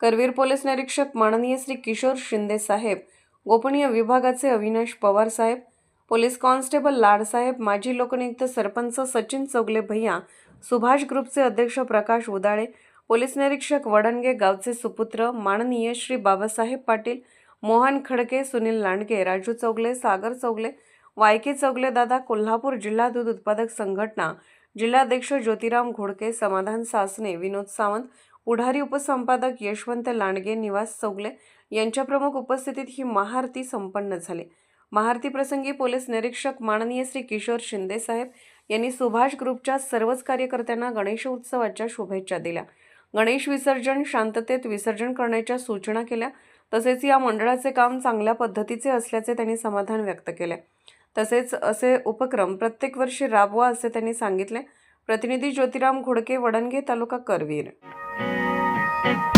Karveer police निरीक्षक माननीय श्री किशोर शिंदे साहेब गोपनीय विभागाचे अविनाश पवार साहेब पोलीस कॉन्स्टेबल लाडसाहेब माजी लोकनियुक्त सरपंच सचिन चौगले भैया सुभाष ग्रुपचे अध्यक्ष प्रकाश उदाळे पोलीस निरीक्षक वडणगे गावचे सुपुत्र माननीय श्री बाबासाहेब पाटील मोहन खडके सुनील लांडगे राजू चौगले सागर चौगले वायके चौगले दादा कोल्हापूर जिल्हा दूध उत्पादक संघटना जिल्हाध्यक्ष ज्योतिराम घोडके समाधान सासने विनोद सावंत पुढारी उपसंपादक यशवंत लांडगे निवास चौगले यांच्या प्रमुख उपस्थितीत ही महाआरती संपन्न झाली. महाआरती प्रसंगी पोलीस निरीक्षक माननीय श्री किशोर शिंदे साहेब यांनी सुभाष ग्रुपच्या सर्वच कार्यकर्त्यांना गणेश उत्सवाच्या शुभेच्छा दिल्या. गणेश विसर्जन शांततेत विसर्जन करण्याच्या सूचना केल्या. तसेच या मंडळाचे काम चांगल्या पद्धतीचे असल्याचे त्यांनी समाधान व्यक्त केले. तसेच असे उपक्रम प्रत्येक वर्षी राबवा असे त्यांनी सांगितले. प्रतिनिधी ज्योतिराम घोडके वडणगे तालुका करवीर Thank you.